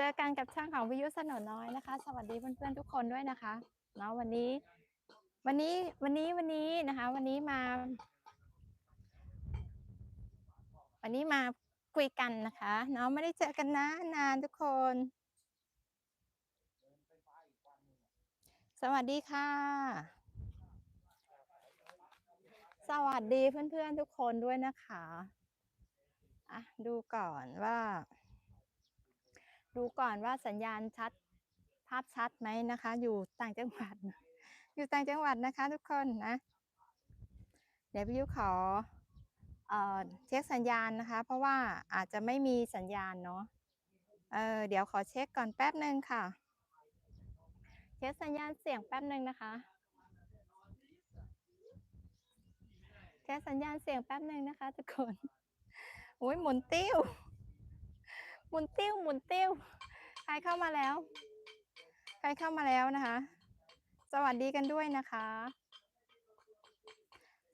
จอกันกับช่างของวิทยุสนนน้อยนะคะ สวัสดีเพื่อนๆทุกคนด้วยนะคะเนาะวันนี้ วันนี้วันนี้วันนี้นะคะ วันนี้มา วันนี้มาคุยกันนะคะเนาะไม่ได้เจอกันนะนานทุกคน สวัสดีค่ะ สวัสดีเพื่อนๆทุกคนด้วยนะคะอะดูก่อนว่า ดูก่อนว่าสัญญาณชัดภาพชัดไหมนะคะ อยู่ต่างจังหวัด อยู่ต่างจังหวัดนะคะ ทุกคนนะเดี๋ยวพี่ยุขอเอ่อเช็คสัญญาณนะคะ เพราะว่าอาจจะไม่มีสัญญาณเนาะเออเดี๋ยวขอเช็คก่อนแป๊บหนึ่งค่ะ เช็คสัญญาณเสียงแป๊บหนึ่งนะคะเช็คสัญญาณเสียงแป๊บหนึ่งนะคะ ทุกคนโอ้ยหมุนติ้ว หมุนติ้วหมุนติ้วใครเข้ามาแล้ว ใครเข้ามาแล้วนะคะ สวัสดีกันด้วยนะคะ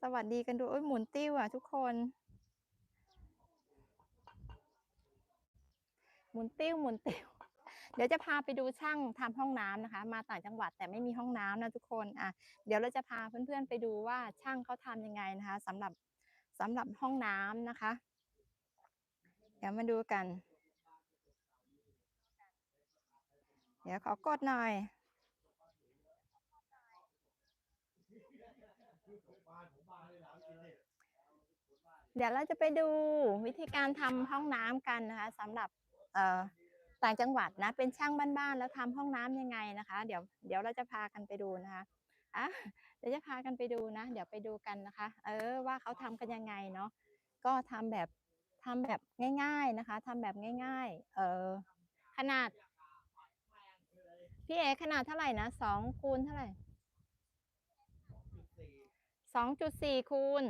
สวัสดีกันด้วยโอ้ยหมุนติ้วอะทุกคน หมุนติ้วหมุนติ้วเดี๋ยวจะพาไปดูช่างทำห้องน้ำนะคะ มาต่างจังหวัดแต่ไม่มีห้องน้ำนะทุกคนอะเดี๋ยวเราจะพาเพื่อนๆไปดูว่าช่างเขาทำยังไงนะคะสำหรับสำหรับห้องน้ำนะคะ เดี๋ยวมาดูกัน เดี๋ยวขอกดหน่อย เดี๋ยวเราจะไปดูวิธีการทำห้องน้ำกันนะคะสำหรับเอ่อต่างจังหวัดนะ เป็นช่างบ้านๆแล้วทำห้องน้ำยังไงนะคะ เดี๋ยวเดี๋ยวเราจะพากันไปดูนะคะอะเดี๋ยวจะพากันไปดูนะ เดี๋ยวไปดูกันนะคะ เออว่าเขาทำกันยังไงเนาะก็ทำแบบทำแบบง่าย ๆนะคะทำแบบง่าย ๆ เออขนาด พี่เอขนาดเท่าไหร่นะสองคูณเท่าไหร่สองจุดสี่คูณ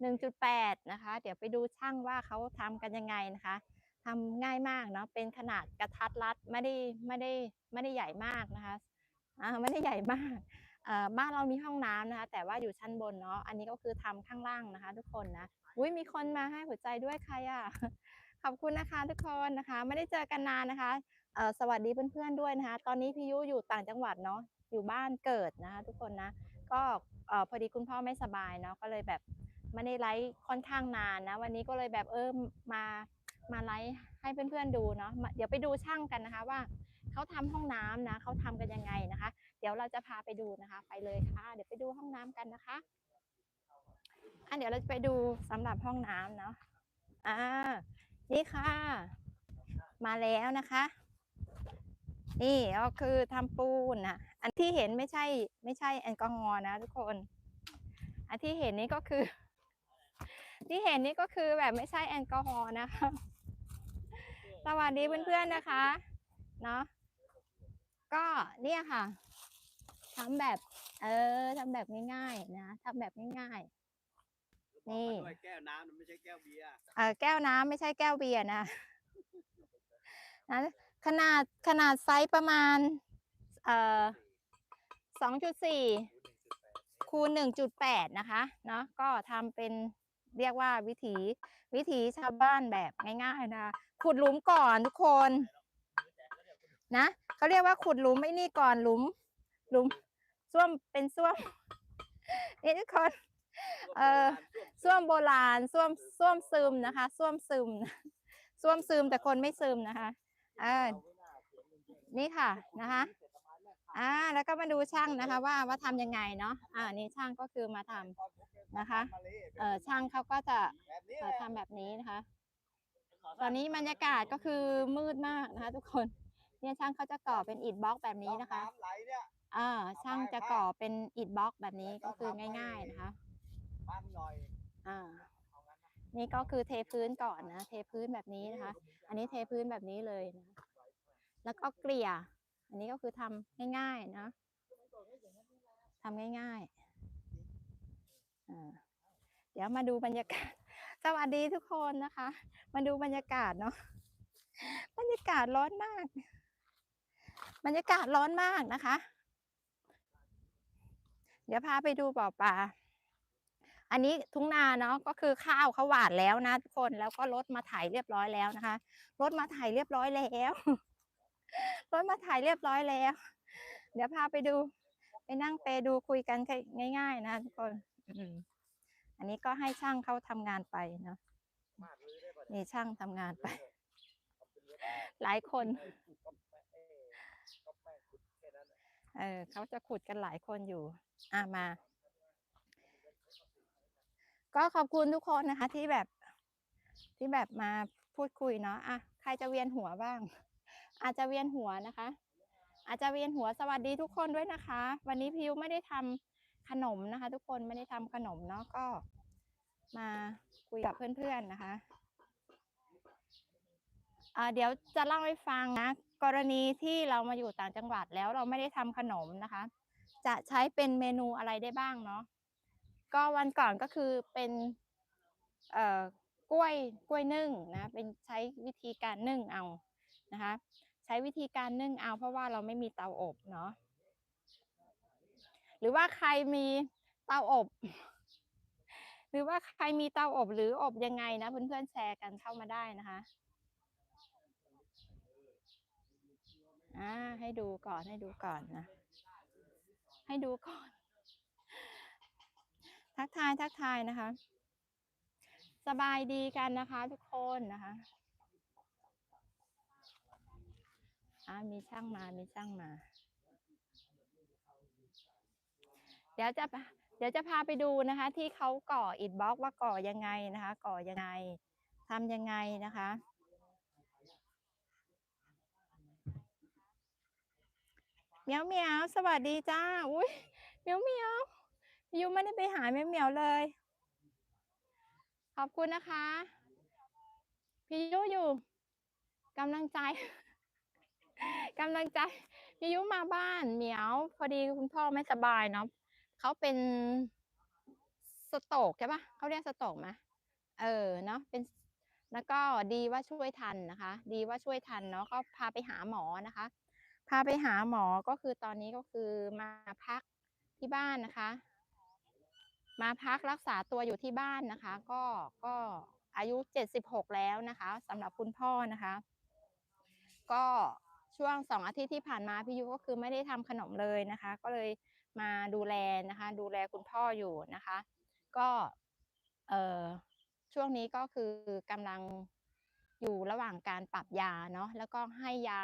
หนึ่งจุดแปดนะคะ เดี๋ยวไปดูช่างว่าเขาทำกันยังไงนะคะทำง่ายมากเนาะเป็นขนาดกระทัดรัดไม่ได้ไม่ได้ไม่ได้ใหญ่มากนะคะอ่าไม่ได้ใหญ่มากบ้านเรามีห้องน้ำนะคะ แต่ว่าอยู่ชั้นบนเนาะอันนี้ก็คือทำข้างล่างนะคะ ทุกคนนะอุ้ยมีคนมาให้หัวใจด้วยใครอะขอบคุณนะคะทุกคนนะคะ ไม่ได้เจอกันนานนะคะ สวัสดีเพื่อนๆด้วยนะคะ ตอนนี้พี่ยุอยู่ต่างจังหวัดเนาะอยู่บ้านเกิดนะคะทุกคนนะก็พอดีคุณพ่อไม่สบายเนาะก็เลยแบบไม่ได้ไลฟ์ค่อนข้างนานนะ วันนี้ก็เลยแบบเออมามาไลฟ์ให้เพื่อนๆดูเนาะเดี๋ยวไปดูช่างกันนะคะว่าเขาทำห้องน้ำนะเขาทำกันยังไงนะคะ เดี๋ยวเราจะพาไปดูนะคะ ไปเลยค่ะ เดี๋ยวไปดูห้องน้ำกันนะคะอะเดี๋ยวเราจะไปดูสำหรับห้องน้ำเนาะอ่านี่ค่ะ มาแล้วนะคะ นี่ก็คือทำปูนนะอันที่เห็นไม่ใช่ ไม่ใช่แอลกอฮอล์นะทุกคน อันที่เห็นนี่ก็คือ ที่เห็นนี่ก็คือแบบไม่ใช่แอลกอฮอล์นะคะ สวัสดีเพื่อนๆนะคะ เนาะก็เนี่ยค่ะทำแบบ เออทำแบบง่ายๆนะทำแบบง่ายๆนี่ด้วยแก้วน้ำมันไม่ใช่แก้วเบียร์เออแก้วน้ำไม่ใช่แก้วเบียร์นะนะ ขนาดขนาดไซส์ประมาณเอ่อสองจุดสี่คูณหนึ่งจุดแปดนะคะเนาะก็ทำเป็นเรียกว่าวิถีวิถีชาวบ้านแบบง่ายๆนะขุดหลุมก่อนทุกคนนะเขาเรียกว่าขุดหลุมไม่นี่ก่อนหลุม หลุมส้วมเป็นส้วมนี่ทุกคนเออส้วมโบราณส้วมส้วมซึมนะคะส้วมซึมส้วมซึมแต่คนไม่ซึมนะคะ เออ นี่ค่ะนะคะอ่า แล้วก็มาดูช่างนะคะ ว่าว่าทำยังไงเนาะอ่านี่ช่างก็คือมาทำนะคะ เออช่างเขาก็จะแบบนี้เอ่อทำแบบนี้นะคะ ตอนนี้บรรยากาศก็คือมืดมากนะคะ ทุกคน เนี่ยช่างเขาจะก่อเป็นอิฐบล็อกแบบนี้นะคะอ่าช่างจะก่อเป็นอิฐบล็อกแบบนี้ก็คือง่าย ๆนะคะบ้านหน่อยอ่า นี่ก็คือเทพื้นก่อนนะ เทพื้นแบบนี้นะคะ อันนี้เทพื้นแบบนี้เลยนะ แล้วก็เกลี่ย อันนี้ก็คือทำง่ายๆนะทำง่ายๆเดี๋ยวมาดูบรรยากาศ สวัสดีทุกคนนะคะ มาดูบรรยากาศเนาะ บรรยากาศร้อนมาก บรรยากาศร้อนมากนะคะ เดี๋ยวพาไปดูบ่อปลา อันนี้ทุ่งนาเนาะก็คือข้าวเขาหวานแล้วนะทุกคนแล้วก็รถมาไถเรียบร้อยแล้วนะคะรถมาไถเรียบร้อยแล้วรถมาถ่ายเรียบร้อยแล้ว เดี๋ยวพาไปดู ไปนั่งเปดูคุยกันง่าย ๆ นะทุกคนอืมอันนี้ก็ให้ช่างเขาทำงานไปเนาะนี่ช่างทำงานไป หลายคนเออเขาจะขุดกันหลายคนอยู่ อะมา ก็ขอบคุณทุกคนนะคะ ที่แบบที่แบบมาพูดคุยเนาะอะใครจะเวียนหัวบ้าง อาจจะเวียนหัวนะคะ อาจจะเวียนหัวสวัสดีทุกคนด้วยนะคะ วันนี้พิวไม่ได้ทำขนมนะคะ ทุกคนไม่ได้ทำขนมเนาะก็ มาคุยกับเพื่อนๆนะคะอ่าเดี๋ยวจะเล่าให้ฟังนะกรณีที่เรามาอยู่ต่างจังหวัดแล้วเราไม่ได้ทำขนมนะคะ จะใช้เป็นเมนูอะไรได้บ้างเนาะ ก็วันก่อนก็คือเป็นเอ่อกล้วยกล้วยนึ่งนะเป็นใช้วิธีการนึ่งเอานะคะ ใช้วิธีการนึ่งเอา เพราะว่าเราไม่มีเตาอบเนาะหรือว่าใครมีเตาอบ หรือว่าใครมีเตาอบหรืออบยังไงนะเพื่อนๆแชร์กันเข้ามาได้นะคะอ่าให้ดูก่อนให้ดูก่อนนะ ให้ดูก่อน ทักทายทักทายนะคะ สบายดีกันนะคะทุกคนนะคะอ่ามีช่างมามีช่างมา เดี๋ยวจะเดี๋ยวจะพาไปดูนะคะ ที่เขาก่ออิฐบล็อกว่าก่อยังไงนะคะ ก่อยังไงทำยังไงนะคะเมียวเมียวสวัสดีจ้า อุ้ยเมียวเมียว ยูไม่ได้ไปหาเหมียวเหมียวเลย ขอบคุณนะคะ พี่ยุอยู่กำลังใจกำลังใจพี่ยุมาบ้านเหมียว พอดีคุณพ่อไม่สบายเนาะเขาเป็นสโตกใช่ปะเขาเรียกสโตกไหมเออเนาะเป็นแล้วก็ดีว่าช่วยทันนะคะ ดีว่าช่วยทันเนาะก็พาไปหาหมอนะคะ พาไปหาหมอก็คือตอนนี้ก็คือมาพักที่บ้านนะคะ มาพักรักษาตัวอยู่ที่บ้านนะคะ ก็ก็อายุ 76 แล้วนะคะสำหรับคุณพ่อนะคะ ก็ช่วงสองอาทิตย์ที่ผ่านมาพี่ยุก็คือไม่ได้ทำขนมเลยนะคะ ก็เลยมาดูแลนะคะ ดูแลคุณพ่ออยู่นะคะ ก็เอ่อช่วงนี้ก็คือกำลังอยู่ระหว่างการปรับยาเนาะแล้วก็ให้ยา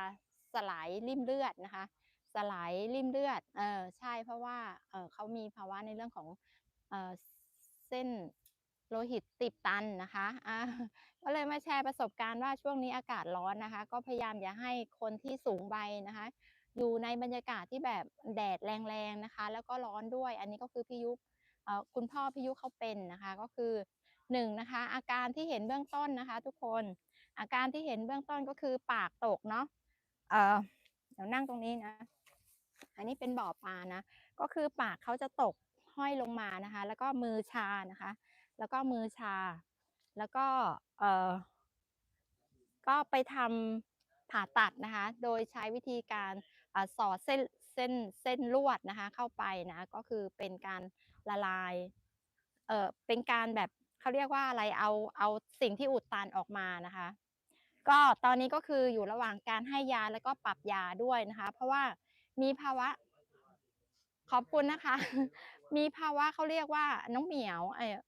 สลายริ่มเลือดนะคะ สลายริ่มเลือดเออใช่เพราะว่าเออเขามีภาวะในเรื่องของ เส้นโลหิตตีบตันนะคะก็เลยมาแชร์ประสบการณ์ว่าช่วงนี้อากาศร้อนนะคะ ก็พยายามอย่าให้คนที่สูงวัยนะคะ อยู่ในบรรยากาศที่แบบแดดแรงๆนะคะ แล้วก็ร้อนด้วย อันนี้ก็คือพี่ยุเอ่อคุณพ่อพี่ยุเขาเป็นนะคะ ก็คือหนึ่งนะคะ อาการที่เห็นเบื้องต้นนะคะ ทุกคน อาการที่เห็นเบื้องต้นก็คือปากตกเนาะเเดี๋ยวนั่งตรงนี้นะ อันนี้เป็นบ่อปลานะ ก็คือปากเขาจะตก ห้อยลงมานะคะ แล้วก็มือชานะคะ แล้วก็มือชา แล้วก็เออก็ไปทำผ่าตัดนะคะ โดยใช้วิธีการอสอดเส้นเส้นเส้นลวดนะคะ เข้าไปนะก็คือเป็นการละลายเออเป็นการแบบเขาเรียกว่าอะไรเอาเอาสิ่งที่อุดตันออกมานะคะ ก็ตอนนี้ก็คืออยู่ระหว่างการให้ยาแล้วก็ปรับยาด้วยนะคะ เพราะว่ามีภาวะขอบคุณนะคะ มีภาวะเขาเรียกว่าน้องเหมียวเออ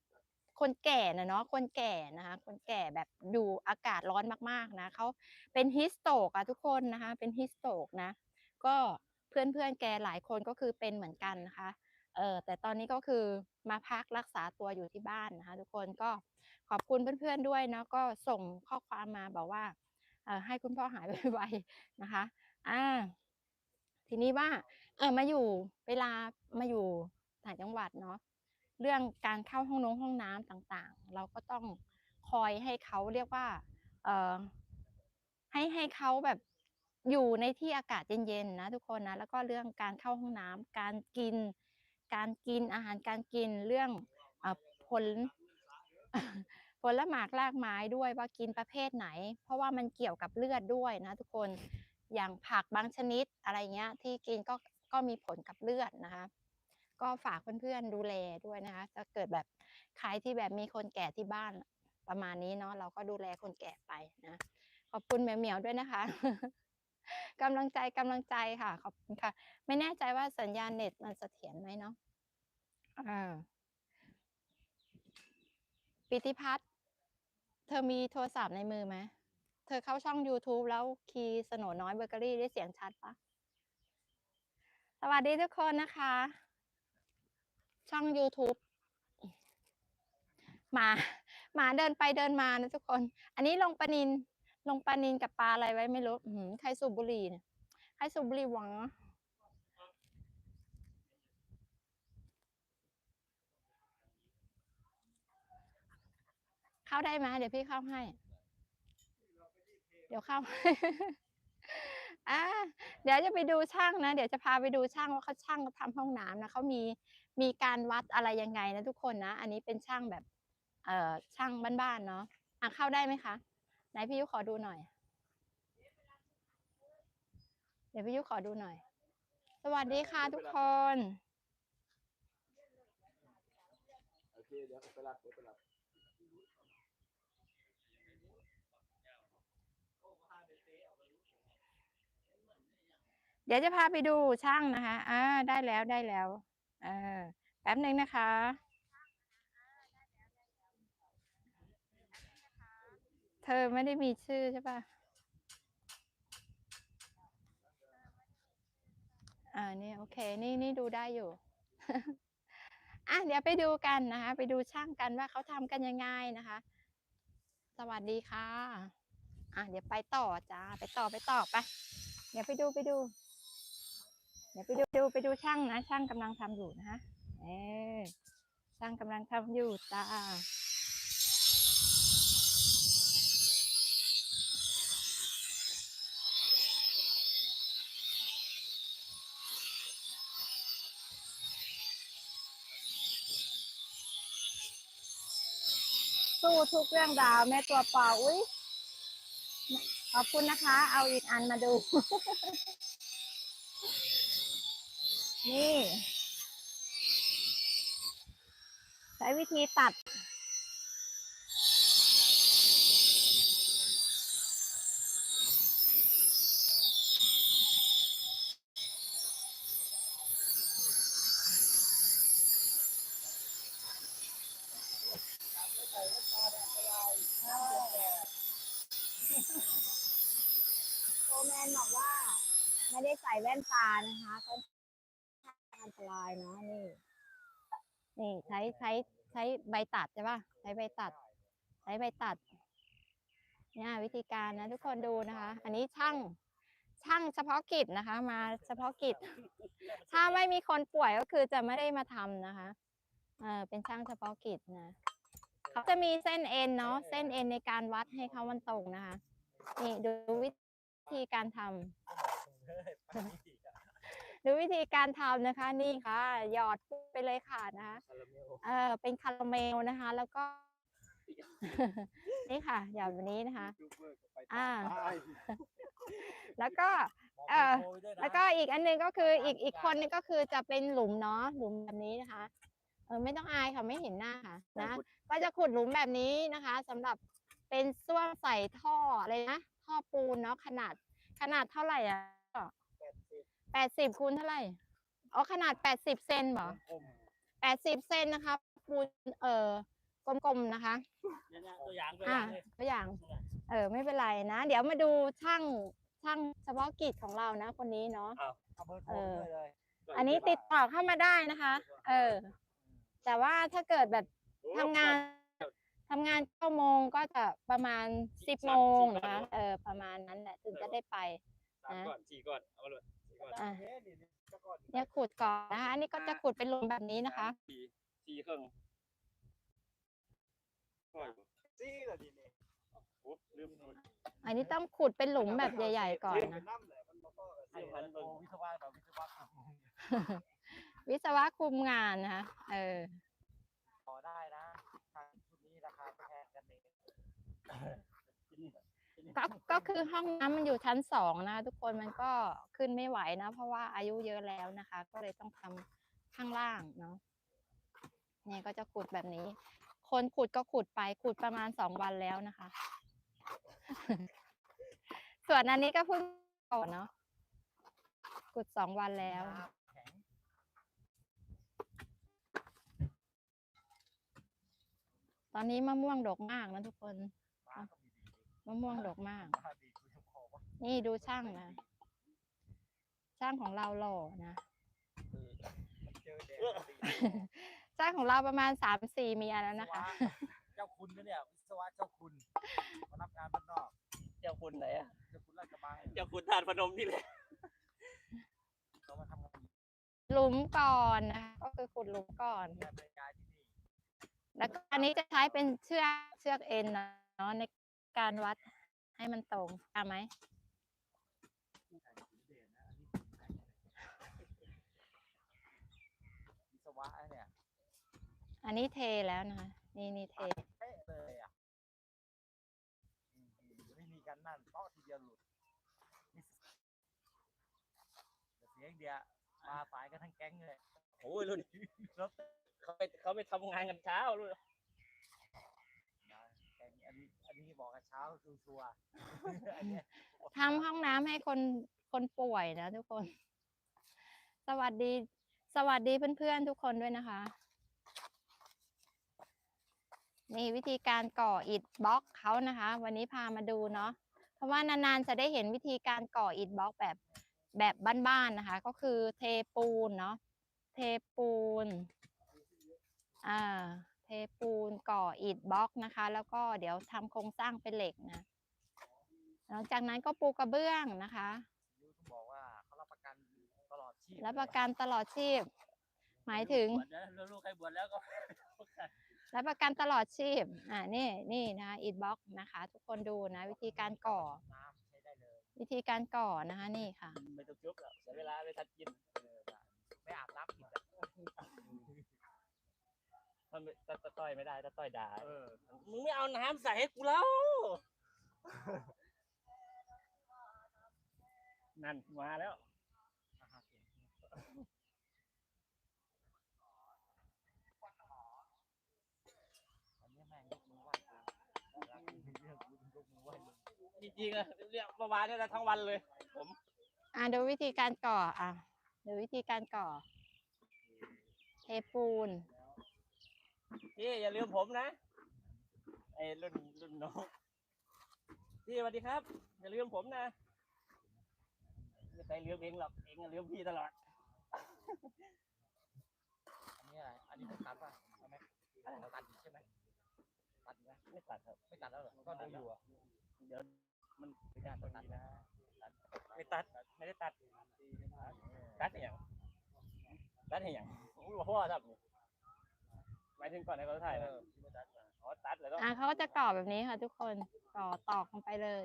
คนแก่นะเนาะคนแก่นะคะ คนแก่แบบอยู่อากาศร้อนมากๆนะเขาเป็นฮิสโตกอะทุกคนนะคะ เป็นฮิสโตกนะ ก็เพื่อนเพื่อนๆแกหลายคนก็คือเป็นเหมือนกันนะคะเออแต่ตอนนี้ก็คือมาพักรักษาตัวอยู่ที่บ้านนะคะ ทุกคนก็ขอบคุณเพื่อนๆด้วยเนาะก็ส่งข้อความมาบอกว่าเออให้คุณพ่อหายไวๆนะคะอ่าทีนี้ว่าเออมาอยู่เวลามาอยู่ ต่างจังหวัดเนาะเรื่องการเข้าห้องน้องห้องน้ำต่างๆ เราก็ต้องคอยให้เขาเรียกว่า เออให้ให้เขาแบบอยู่ในที่อากาศเย็นๆนะทุกคนนะแล้วก็เรื่องการเข้าห้องน้ำการกิน การกินอาหารการกินเรื่องออผลผลหมากรากไม้ด้วยว่ากินประเภทไหน เพราะว่ามันเกี่ยวกับเลือดด้วยนะทุกคนอย่างผักบางชนิดอะไรเงี้ย ที่กินก็ก็มีผลกับเลือดนะคะ ก็ฝากเพื่อนๆดูแลด้วยนะคะถ้าเกิดแบบใครที่แบบมีคนแก่ที่บ้านประมาณนี้เนาะเราก็ดูแลคนแก่ไปนะ ขอบคุณเหมียวๆด้วยนะคะกำลังใจกำลังใจค่ะ ขอบคุณค่ะ ไม่แน่ใจว่าสัญญาณเน็ตมันเสถียรไหมเนาะอ่าปิติพัฒน์เธอมีโทรศัพท์ในมือไหม เธอเข้าช่อง YouTube แล้วคีย์สโหนน้อยเบเกอรี่ได้เสียงชัดปะสวัสดีทุกคนนะคะ ช่อง YouTube หมาหมาเดินไปเดินมานะทุกคน อันนี้ลงปลานินลงปลานินกับปลาอะไรไว้ไม่รู้หือใครสูบบุหรี่เนี่ยใครสูบบุหรี่หวังเข้าได้ไหมเดี๋ยวพี่เข้าให้ เดี๋ยวเข้าอ่าเดี๋ยวจะไปดูช่างนะ เดี๋ยวจะพาไปดูช่างว่าเขาช่างทำห้องน้ำนะเขามี มีการวัดอะไรยังไงนะทุกคนนะ อันนี้เป็นช่างแบบเอ่อช่างบ้านๆเนาะอะเข้าได้ไหมคะไหนพี่ยุขอดูหน่อย เดี๋ยวพี่ยุขอดูหน่อย สวัสดีค่ะทุกคนโอเคเดี๋ยวไปรับไปรับเดี๋ยวจะพาไปดูช่างนะคะอ่าได้แล้วได้แล้ว เออแป๊บหนึ่งนะคะ เธอไม่ได้มีชื่อใช่ปะอ่านี่โอเค นี่นี่ดูได้อยู่ อะเดี๋ยวไปดูกันนะคะ ไปดูช่างกันว่าเขาทำกันยังไงนะคะ สวัสดีค่ะ อะเดี๋ยวไปต่อจ้า ไปต่อไปต่อไป เดี๋ยวไปดูไปดู เดี๋ยวไปดูดูไปดูช่างนะ ช่างกำลังทำอยู่นะคะเออช่างกำลังทำอยู่จ้าสู้ทุกเรื่องราวแม่ตัวเปล่าอุ้ยขอบคุณนะคะ เอาอีกอันมาดู ใช้วิธีตัดโอแมนบอกว่า ไม่ได้ใส่แว่นตานะคะ ก็อันตรายเนาะนี่ นี่ใช้ใช้ใช้ใบตัดใช่ปะใช้ใบตัด ใช้ใบตัด เนี่ยวิธีการนะทุกคนดูนะคะ อันนี้ช่างช่างเฉพาะกิจนะคะ มาเฉพาะกิจ ถ้าไม่มีคนป่วยก็คือจะไม่ได้มาทำนะคะเออเป็นช่างเฉพาะกิจนะเขาจะมีเส้นเอ็นเนาะเส้นเอ็นในการวัดให้เขามันตรงนะคะ นี่ดูวิธีการทำ ดูวิธีการทำนะคะ นี่ค่ะ หยอดไปเลยค่ะนะคะคาราเมลเออเป็นคาราเมลนะคะ แล้วก็ นี่ค่ะ หยอดแบบนี้นะคะยูทูบเบอร์ก็ไปอ่าตายแล้วก็เออแล้วก็อีกอันหนึงก็คืออีกอีกคนนึงก็คือจะเป็นหลุมเนาะหลุมแบบนี้นะคะเออไม่ต้องอายค่ะไม่เห็นหน้าค่ะนะก็จะขุดหลุมแบบนี้นะคะสำหรับเป็นส้วมใส่ท่ออะไรนะท่อปูนเนาะขนาดขนาดเท่าไหร่อะ แปดสิบแปดสิบคูณเท่าไหร่อ๋อขนาดแปดสิบเซนเหรอผมแปดสิบเซนนะคะปูนเอ่อกลมๆนะคะเนี่ยนะตัวอย่างตัวออ่าย่างเลยตัวอย่าง เออไม่เป็นไรนะ เดี๋ยวมาดูช่างช่างเฉพาะกิจของเรานะ คนนี้เนาะเอาเบอร์โทรด้วยเลยอันนี้ติดต่อเข้ามาได้นะคะ เออ แต่ว่าถ้าเกิดแบบทำงานทำงานเก้าโมงก็จะประมาณสิบโมงนะคะเออ ประมาณนั้นแหละถึงจะได้ไปสามก่อนสี่ก่อนเอามาเลยสี่ก่ อนอะเอ๊ะนี่นี่เจ้าก่อนเนี่ยขุดก่อนนะคะอันนี้ก็จะขุดเป็นหลุมแบบนี้นะคะ สี่สี่เครื่องก่อนซี่เหรอดีนี่โอ้ลืมลืมอันนี้ต้องขุดเป็นหลุมแบบใหญ่ ๆ ก่อนเป็นะนน้ำแหละมันบ่ก็เสี่เสี่ยยงงพันโอ้เบิ่งวิศวะแบบวิศวะวิศวะคุมงานนะคะเออต่อได้นะทางชุดนี้ราคาแพงกันเอง ก็ก็คือห้องน้ำมันอยู่ชั้นสองนะคะทุกคนมันก็ขึ้นไม่ไหวนะ เพราะว่าอายุเยอะแล้วนะคะ ก็เลยต้องทำข้างล่างเนาะเนี่ยก็จะขุดแบบนี้ คนขุดก็ขุดไปขุดประมาณสองวันแล้วนะคะ ส่วนอันนี้ก็เพิ่งก่อนเนาะขุดสองวันแล้วแข็งตอนนี้มะม่วงดกมากนะทุกคนฟ้าก็มีดี มะม่วงดกมากฟ้าดีคุณจะพอว่านี่ดูช่างนะ ช่างของเราหล่อนะมันเจอแดดดีช่างของเราประมาณสามสี่เมียแล้วนะคะ เจ้าคุณนะเนี่ยวิศวะเจ้าคุณมารับงานบ้านนอก เจ้าคุณไหนอะเจ้าคุณราชกระบังเจ้าคุณทานพนมนี่แหละเขามาทำงานหลุมก่อนนะคะก็คือขุดหลุมก่อนงานบริการที่นี่แล้วก็อันนี้จะใช้เป็นเชือกเชือกเอ็นเนาะใน การวัดให้มันตรงตามไหมวิศวะเนี่ยอันนี้เทแล้วนะคะ นี่นี่เท เป๊ะเลยอะอืมไม่มีการนั่นเปาะทีเดียวหลุดนี่แต่เสียงเดียวมาสายกันทั้งแก๊งเลยโอ้ยรุ่นรถเขาไปเขาไปทำงานกันเช้ารุ่นนะแก๊งอั นี้บอกกันเช้าชัวร์อันเนี้ยทำห้องน้ำให้คนคนป่วยนะทุกคน สวัสดี สวัสดีเพื่อนๆทุกคนด้วยนะคะ นี่วิธีการก่ออิฐบล็อกเขานะคะ วันนี้พามาดูเนาะเพราะว่านานๆจะได้เห็นวิธีการก่ออิฐบล็อกแบบแบบบ้านๆนะคะ ก็คือเทปูนเนาะเทปูนอ่า เทปูนก่ออิฐบล็อกนะคะ แล้วก็เดี๋ยวทำโครงสร้างเป็นเหล็กนะหลังจากนั้นก็ปูกระเบื้องนะคะยูต้องบอกว่าเขารับประกันตลอดชีพรับประกันตลอดชีพ หมายถึงบวชแล้วลูกใครบวชแล้วก็รับประกันตลอดชีพ อ่านี่นี่นะคะอิฐบล็อกนะคะ ทุกคนดูนะ วิธีการก่อน้ำใช้ได้เลยวิธีการก่อนะคะ นี่ค่ะไม่ต้องจุบแล้วเสียเวลาไปทัดกินเออได้ไม่อาบน้ำผิด อะมันไม่ตะตะต้อยไม่ได้ตะต้อยด่าเออมึงไม่เอาน้ำใส่ให้กูแล้ว นั่นมาแล้วอาหารเก่งอันนี้แม่งยกมือไหว้กูเวลากูมีเรื่องกูต้องยกมือไหว้มึงจริงๆอะเรียกเมื่อวานเนี่ยนะทั้งวันเลย ผมอ่าดูวิธีการก่ออะดูวิธีการก่อ เทปูน พี่อย่าลืมผมนะไอ้รุ่นรุ่นน้องพี่สวัสดีครับ อย่าลืมผมนะไม่ใครลืมเองหรอกเองอะลืมพี่ตลอดอันนี้อะไรอันนี้ต้องตัดป่ะใช่ไหมเราตัดอีกใช่ไหมตัดอีกไหมไม่ตัดครับไม่ตัดแล้วเหรอก็ดูอยู่อะเดี๋ยวมันไม่ตัดตัดนะไม่ตัดไม่ได้ตัดตัดอย่างตัดอย่างโอ้ยพ่อทำนี่ หมายถึงก่อนให้เขาถ่ายเอนะอที่ไม่ตัดอะอ๋อตัดแล้วต้องอะเขาก็จะก่อแบบนี้ค่ะ ทุกคนก่อตอกลงไปเลย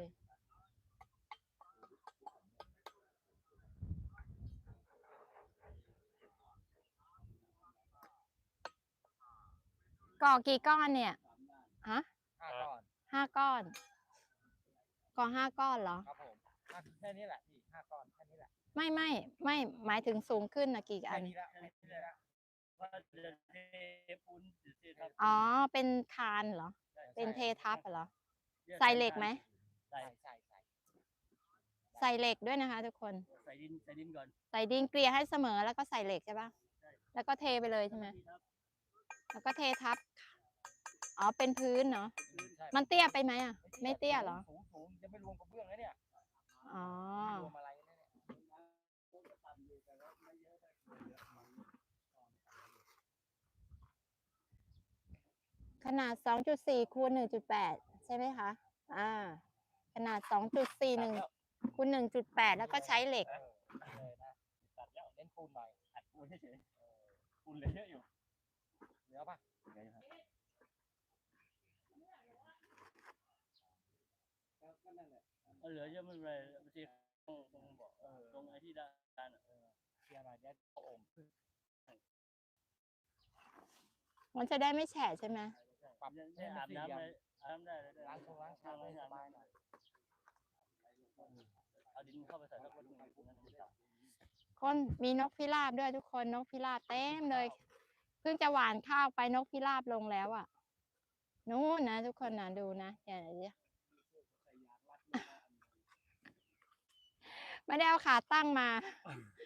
ก่อกี่ก้อนเนี่ยฮะห้าก้อนห้าก้อน ก่อห้าก้อนเหรอ ครับผมห้าแค่นี้แหละพี่ห้าก้อนแค่นี้แหละไม่ไม่ไม่หมายถึงสูงขึ้นนะกี่แค่อันนี้ละแค่นี้ละว่า จะเทปูนเททับอ๋อ เป็นคานเหรอ เป็นเททับเหรอยอะใส่เหล็กไหมใส่ใส่ใส่ใส่ใส่เหล็กด้วยนะคะ ทุกคน ใส่ดินใส่ดินก่อน ใส่ดินเกลี่ยให้เสมอแล้วก็ใส่เหล็กใช่ปะใช่แล้วก็เทไปเลยใช่ไหมครับแล้วก็เททับ อ๋อ เป็นพื้นเนาะใช่มันเตี้ยไปไหมอะ ไม่เตี้ยเหรอ สูงสูงจะไม่รวมกับเบื้องนะเนี่ย อ๋อ ไม่รวมอะไรนะเนี่ย ขนาด 2.4 คูณ 1.8 ใช่ไหมคะ อ่า ขนาด 2.41 คูณ 1.8 แล้วก็ใช้เหล็ก ตัดแล้วเน้นปูนหน่อยอัดปูนเฉยๆปูนเหลือเยอะอยู่ เหลือปะเหลืออยู่ครับก็เหลือเยอะไม่เป็นไรบางทีตรงตรงบออตรงไอ้ที่ด้านอะเคลียร์หน่อยเดี๋ยวเอมมันจะได้ไม่แฉะใช่ไหม ปรับได้ให้มันอาบสี่เหน้ำลี่ยมเลยอาบน้ำได้เลยได้ล้างชงล้างชามให้สบายหน่อยเอาดินเข้าไปใส่สักคนหนึ่งตรงนั้นจะตัดคนมีนกพิราบด้วยทุกคนนกพิราบเต็มเลย เพิ่งจะหวานข้าวไปนกพิราบลงแล้วอะ่ะนู่นนะทุกคนนะดูนะอย่าเดี๋ยวไม่ได้เอาขาตั้งมา